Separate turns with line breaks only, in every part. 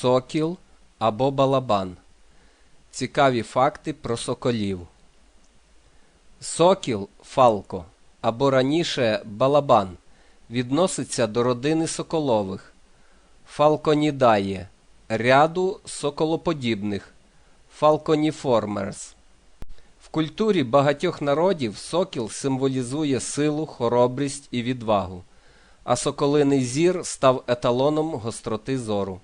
сокіл або балабан. Цікаві факти про соколів. Сокіл фалко або раніше балабан відноситься до родини соколових, фалконідає, ряду соколоподібних фалконіформерс. В культурі багатьох народів сокіл символізує силу, хоробрість і відвагу, а соколиний зір став еталоном гостроти зору.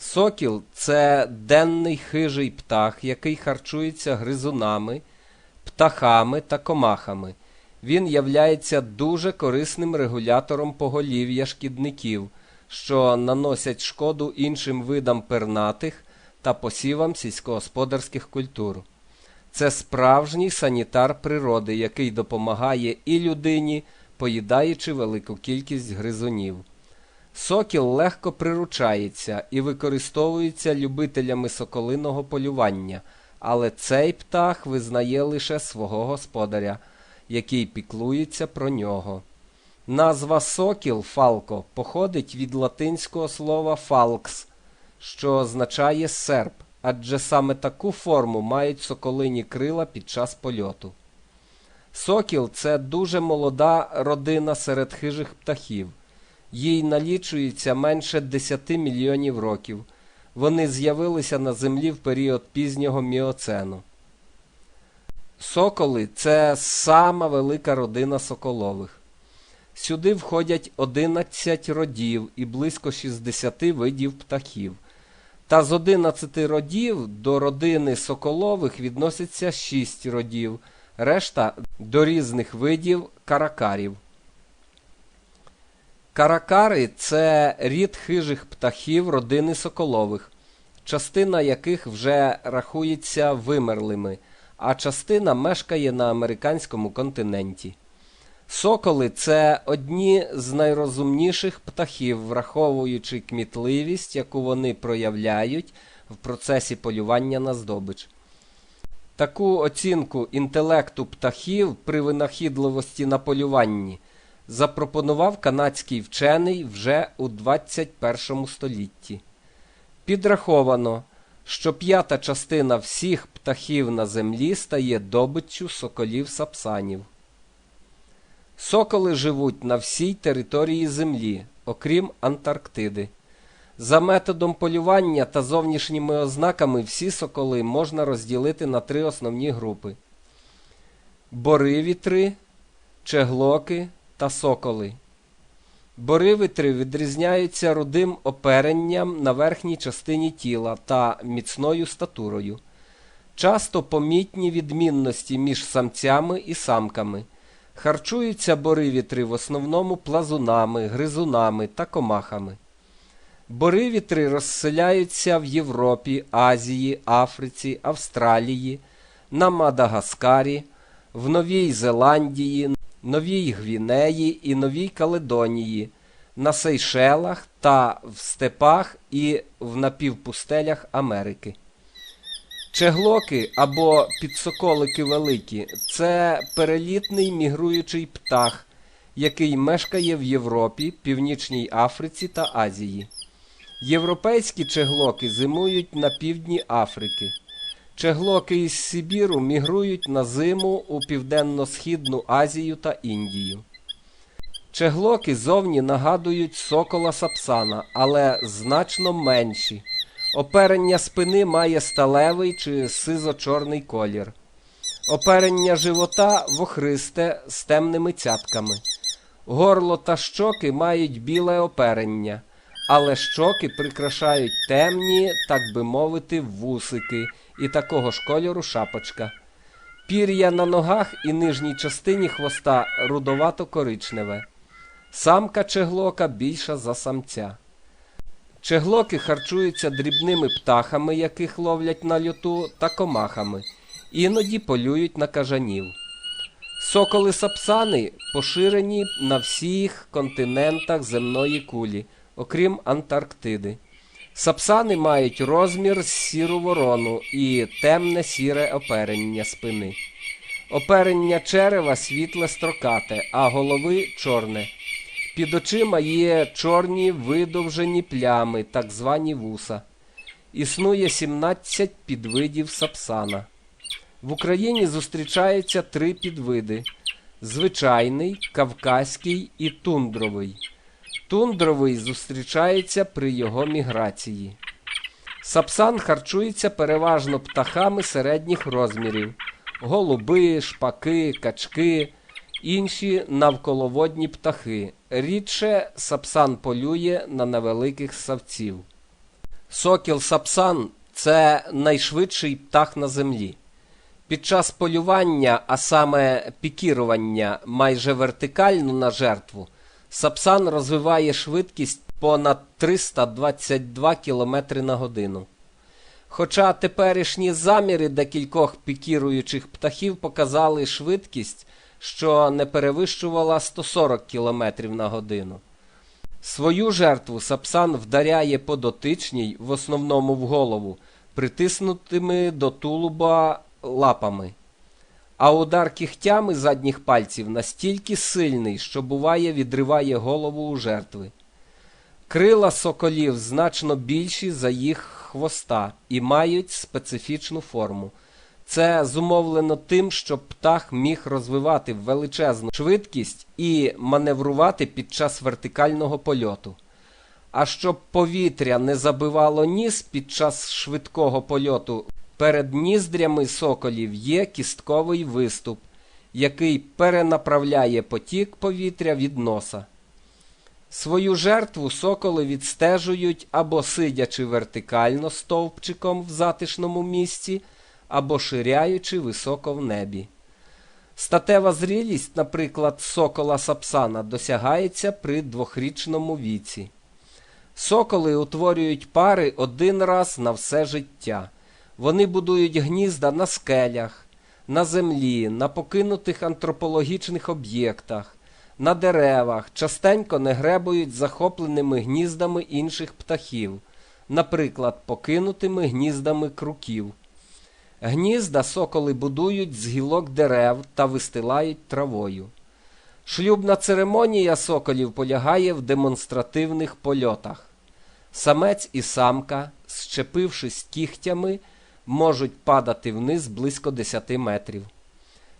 Сокіл це денний хижий птах, який харчується гризунами, птахами та комахами. Він являється дуже корисним регулятором поголів'я шкідників, що наносять шкоду іншим видам пернатих та посівам сільськогосподарських культур. Це справжній санітар природи, який допомагає і людині, поїдаючи велику кількість гризунів. Сокіл легко приручається і використовується любителями соколиного полювання, але цей птах визнає лише свого господаря, який піклується про нього. Назва сокіл фалко походить від латинського слова фалкс, що означає серп, адже саме таку форму мають соколині крила під час польоту. Сокіл це дуже молода родина серед хижих птахів. Їй налічується менше 10 мільйонів років. Вони з'явилися на землі в період пізнього міоцену. Соколи це сама велика родина соколових. Сюди входять 11 родів і близько 60 видів птахів. Та з 11 родів до родини соколових відноситься 6 родів, решта до різних видів каракарів. Каракари це рід хижих птахів родини соколових, частина яких вже рахується вимерлими, а частина мешкає на американському континенті. Соколи це одні з найрозумніших птахів, враховуючи кмітливість, яку вони проявляють в процесі полювання на здобич. Таку оцінку інтелекту птахів при винахідливості на полюванні запропонував канадський вчений вже у 21 столітті. Підраховано, що п'ята частина всіх птахів на землі стає добиччю соколів сапсанів. Соколи живуть на всій території Землі, окрім Антарктиди. За методом полювання та зовнішніми ознаками всі соколи можна розділити на три основні групи: боривітри, чеглоки та соколи. Боривітри відрізняються рудим оперенням на верхній частині тіла та міцною статурою. Часто помітні відмінності між самцями і самками. Харчуються боривітри в основному плазунами, гризунами та комахами. Боривітри розселяються в Європі, Азії, Африці, Австралії, на Мадагаскарі, в Новій Зеландії, Новій Гвінеї і Новій Каледонії, на Сейшелах та в степах і в напівпустелях Америки. Чеглоки або підсоколики великі це перелітний мігруючий птах, який мешкає в Європі, Північній Африці та Азії. Європейські чеглоки зимують на півдні Африки. Чеглоки із Сибіру мігрують на зиму у Південно-Східну Азію та Індію. Чеглоки зовні нагадують сокола сапсана, але значно менші. Оперення спини має сталевий чи сизо-чорний колір. Оперення живота вохристе з темними цятками. Горло та щоки мають біле оперення, але щоки прикрашають темні, так би мовити, вусики і такого ж кольору шапочка. Пір'я на ногах і нижній частині хвоста рудовато-коричневе. Самка чеглока більша за самця. Чеглоки харчуються дрібними птахами, яких ловлять на льоту, та комахами, іноді полюють на кажанів. Соколи сапсани поширені на всіх континентах земної кулі, окрім Антарктиди. Сапсани мають розмір сіру ворону і темне сіре оперення спини. Оперення черева світле строкате, а голови чорне. Під очима є чорні видовжені плями, так звані вуса. Існує 17 підвидів сапсана. В Україні зустрічаються три підвиди: звичайний, кавказький і тундровий. Тундровий зустрічається при його міграції. Сапсан харчується переважно птахами середніх розмірів: голуби, шпаки, качки, інші навколоводні птахи. Рідше сапсан полює на невеликих савців. Сокіл сапсан це найшвидший птах на землі. Під час полювання, а саме пікірування майже вертикально на жертву, сапсан розвиває швидкість понад 322 км на годину. Хоча теперішні заміри декількох пікіруючих птахів показали швидкість, що не перевищувала 140 км на годину. Свою жертву сапсан вдаряє по дотичній, в основному в голову, притиснутими до тулуба лапами. А удар кігтями задніх пальців настільки сильний, що буває відриває голову у жертви. Крила соколів значно більші за їх хвоста і мають специфічну форму. Це зумовлено тим, щоб птах міг розвивати величезну швидкість і маневрувати під час вертикального польоту. А щоб повітря не забивало ніс під час швидкого польоту, перед ніздрями соколів є кістковий виступ, який перенаправляє потік повітря від носа. Свою жертву соколи відстежують або сидячи вертикально стовпчиком в затишному місці, або ширяючи високо в небі. Статева зрілість, наприклад, сокола сапсана досягається при двохрічному віці. Соколи утворюють пари один раз на все життя. Вони будують гнізда на скелях, на землі, на покинутих антропологічних об'єктах, на деревах, частенько не гребують захопленими гніздами інших птахів, наприклад, покинутими гніздами круків. Гнізда соколи будують з гілок дерев та вистилають травою. Шлюбна церемонія соколів полягає в демонстративних польотах. Самець і самка, щепившись кігтями, можуть падати вниз близько 10 метрів.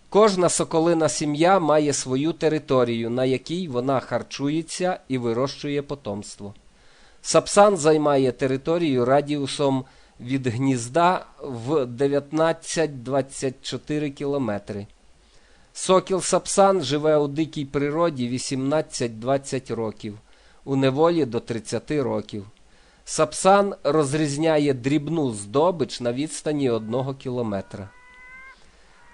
Кожна соколина сім'я має свою територію, на якій вона харчується і вирощує потомство. Сапсан займає територію радіусом від гнізда в 19-24 кілометри. Сокіл Сапсан живе у дикій природі 18-20 років, у неволі до 30 років. Сапсан розрізняє дрібну здобич на відстані 1 кілометра.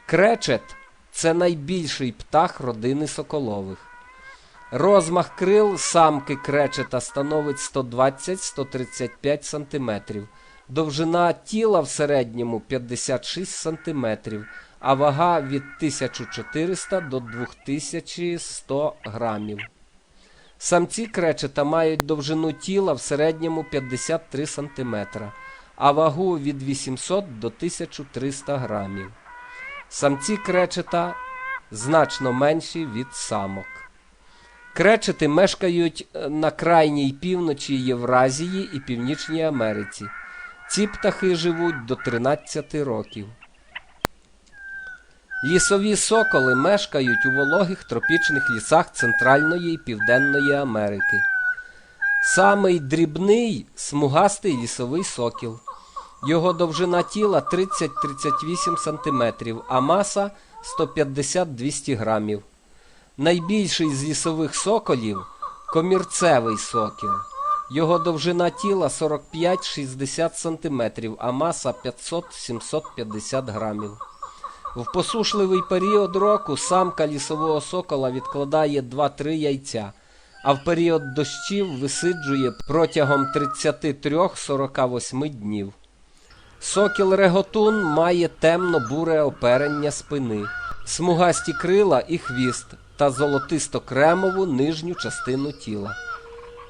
Кречет це найбільший птах родини соколових. Розмах крил самки кречета становить 120-135 см, довжина тіла в середньому 56 см, а вага від 1400 до 2100 грамів. Самці кречета мають довжину тіла в середньому 53 см, а вагу від 800 до 1300 грамів. Самці кречета значно менші від самок. Кречети мешкають на крайній півночі Євразії і Північній Америці. Ці птахи живуть до 13 років. Лісові соколи мешкають у вологих тропічних лісах Центральної і Південної Америки. Самий дрібний смугастий лісовий сокіл. Його довжина тіла 30-38 см, а маса 150-200 грамів. Найбільший з лісових соколів комірцевий сокіл. Його довжина тіла 45-60 см, а маса 500-750 грамів. В посушливий період року самка лісового сокола відкладає 2-3 яйця, а в період дощів висиджує протягом 33-48 днів. Сокіл реготун має темно-буре оперення спини, смугасті крила і хвіст та золотисто-кремову нижню частину тіла.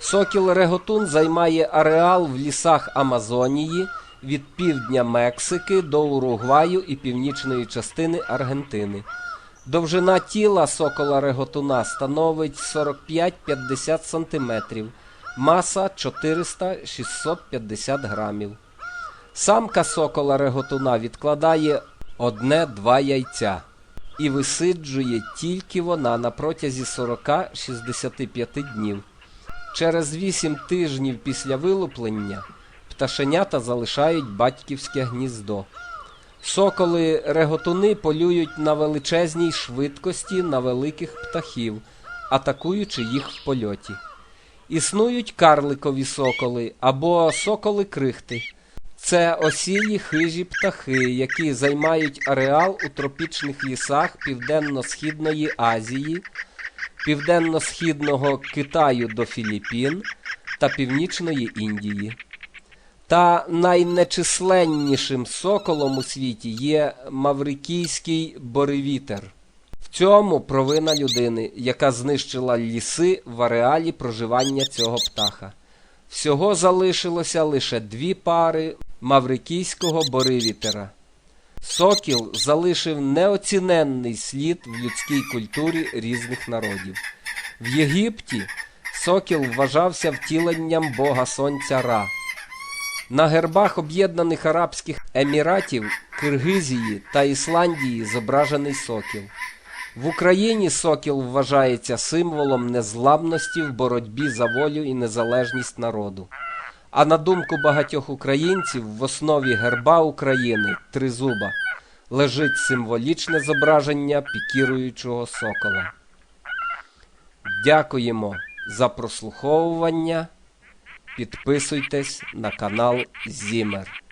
Сокіл реготун займає ареал в лісах Амазонії від півдня Мексики до Уругваю і північної частини Аргентини. Довжина тіла сокола реготуна становить 45-50 см, маса 400-650 грамів. Самка сокола реготуна відкладає одне-два яйця і висиджує тільки вона на протязі 40-65 днів. Через 8 тижнів після вилуплення пташенята залишають батьківське гніздо. Соколи реготуни полюють на величезній швидкості на великих птахів, атакуючи їх в польоті. Існують карликові соколи або соколи-крихти. Це осілі хижі птахи, які займають ареал у тропічних лісах Південно-Східної Азії, Південно-Східного Китаю до Філіппін та Північної Індії. Та найнечисленнішим соколом у світі є маврикійський боревітер. В цьому провина людини, яка знищила ліси в ареалі проживання цього птаха. Всього залишилося лише дві пари маврикійського боривітера. Сокіл залишив неоціненний слід в людській культурі різних народів. В Єгипті сокіл вважався втіленням бога сонця Ра. На гербах Об'єднаних Арабських Еміратів, Киргизії та Ісландії зображений сокіл. В Україні сокіл вважається символом незламності в боротьбі за волю і незалежність народу. А на думку багатьох українців, в основі герба України тризуба лежить символічне зображення пікіруючого сокола. Дякуємо за прослуховування. Підписуйтесь на канал Зімер.